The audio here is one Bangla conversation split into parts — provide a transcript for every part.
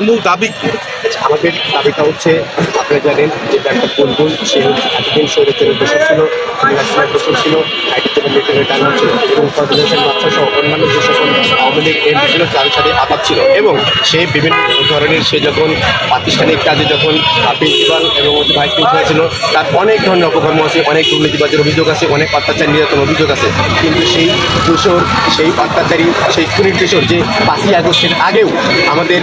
মূল দাবি আমাদের দাবিটা হচ্ছে আপনারা জানেন যে ডাক্তার বুলবুল সে এতদিন শরীরের দোষর ছিল ছিল টানা ছিল এবং কর্পোরেশন বাচ্চা সহ অন্যান্য যে সকল আওয়ামী লীগ সাথে ছিল। এবং সে বিভিন্ন ধরনের, সে যখন প্রাতিষ্ঠানিক কাজে যখন প্রিন্সিপাল এবং হচ্ছে ভাইস প্রিন্সিপাল ছিল, তার অনেক ধরনের অপকর্ম আছে, অনেক দুর্নীতিবাজের অভিযোগ আছে, অনেক অত্যাচার নির্যাতন অভিযোগ আছে। কিন্তু সেই দোষর সেই অত্যাচারী, সেই খুনির দোষর যে পাঁচই আগস্টের আগেও আমাদের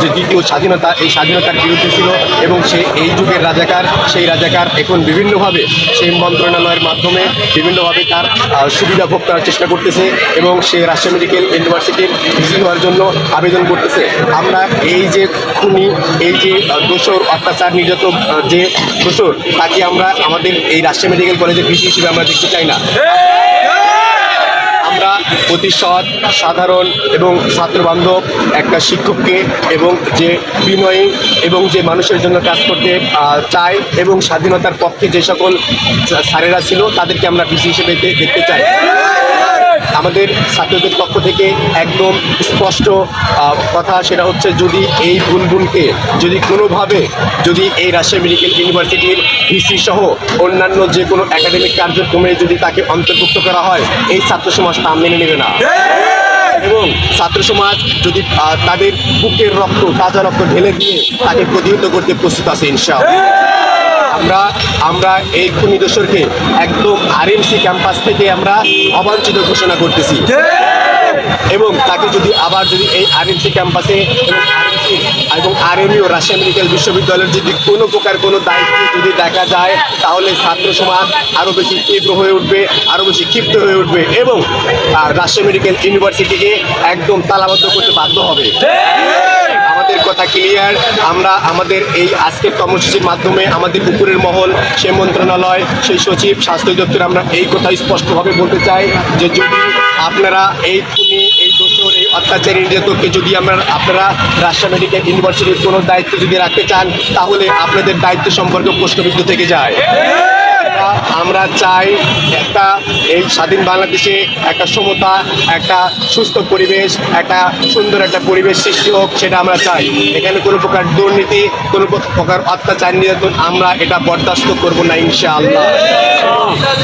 যে দ্বিতীয় স্বাধীনতা, এই স্বাধীনতার বিরুদ্ধে ছিল, এবং সে এই যুগের রাজাকার সেই রাজাকার এখন বিভিন্নভাবে সেই মন্ত্রণালয়ের মাধ্যমে বিভিন্নভাবে তার সুবিধা ভোগ করার চেষ্টা করতেছে এবং সে রাজশাহী মেডিকেল ইউনিভার্সিটির ভিসি হওয়ার জন্য আবেদন করতেছে। আমরা এই যে খুনি এই যে দোষর অত্যাচার নির্যাতন আহ, যে দোষর তাকে আমরা আমাদের এই রাজশাহী মেডিকেল কলেজের ভিসি হিসেবে আমরা দেখতে চাই না। অতি সৎ সাধারণ এবং ছাত্রবান্ধব একটা শিক্ষককে এবং যে বিনয়ী এবং যে মানুষের জন্য কাজ করতে চায় এবং স্বাধীনতার পক্ষে যে সকল স্যারেরা ছিল তাদেরকে আমরা বিশেষ হিসেবে দেখতে চাই। আমাদের ছাত্রদের পক্ষ থেকে একদম স্পষ্ট কথা সেটা হচ্ছে যদি এই বুনবুনকে যদি কোনোভাবে যদি এই রাজশাহী মেডিকেল ইউনিভার্সিটির ভিসি সহ অন্যান্য যে কোনো একাডেমিক কার্যক্রমে যদি তাকে অন্তর্ভুক্ত করা হয়, এই ছাত্র সমাজ তা মেনে নেবে না। এবং ছাত্র সমাজ যদি তাদের বুকের রক্ত, তাজা রক্ত ঢেলে দিয়ে তাকে প্রতিহত করতে প্রস্তুত আছে, ইনশাআল্লাহ। আমরা আমরা এই খুনি দোসরকে একদম আরএমসি ক্যাম্পাস থেকে আমরা অবাঞ্ছিত ঘোষণা করতেছি। এবং তাকে যদি আবার যদি এই আরএমসি ক্যাম্পাসে এবং আরএমইউ রাজশাহী মেডিকেল বিশ্ববিদ্যালয়ের যদি কোনো প্রকার কোনো দায়িত্ব যদি দেখা যায়, তাহলে ছাত্র সমাজ আরও বেশি তীব্র হয়ে উঠবে আরও বেশি ক্ষিপ্ত হয়ে উঠবে এবং রাজশাহী মেডিকেল ইউনিভার্সিটিকে একদম তালাবদ্ধ করতে বাধ্য হবে। আমাদের কথা ক্লিয়ার আমরা আমাদের এই আজকের কর্মসূচির মাধ্যমে আমাদের উপরের মহল, সে মন্ত্রণালয় সেই সচিব, স্বাস্থ্য দপ্তর, আমরা এই কথা স্পষ্টভাবে বলতে চাই যে যদি আপনারা এই এই দোষর, এই অত্যাচারী নির্যাতককে যদি আমরা, আপনারা রাজশাহী মেডিকেল ইউনিভার্সিটির কোনো দায়িত্ব যদি রাখতে চান, তাহলে আপনাদের দায়িত্ব সম্পর্কে প্রশ্নবিদ্ধ থেকে যায়। আমরা- আমরা চাই একটা এই স্বাধীন বাংলাদেশে একটা সমতা একটা সুস্থ পরিবেশ একটা সুন্দর একটা পরিবেশ সৃষ্টি হোক সেটা আমরা চাই। এখানে কোনো প্রকার দুর্নীতি কোনো প্রকার অত্যাচার নির্যাতন আমরা এটা বরদাস্ত করব না ইনশাআল্লাহ।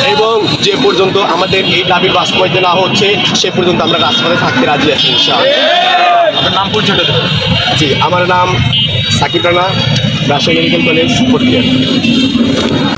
এবং যে পর্যন্ত আমাদের এই দাবি বাস্তবায়িত না হচ্ছে সে পর্যন্ত আমরা রাজপথে থাকতে রাজি আছি ইনশাআল্লাহ। নাম পরিচয়টা দেবেন। জি আমার নাম সাকিব রানা রাজশাহী মেডিকেল কলেজ পটিয়া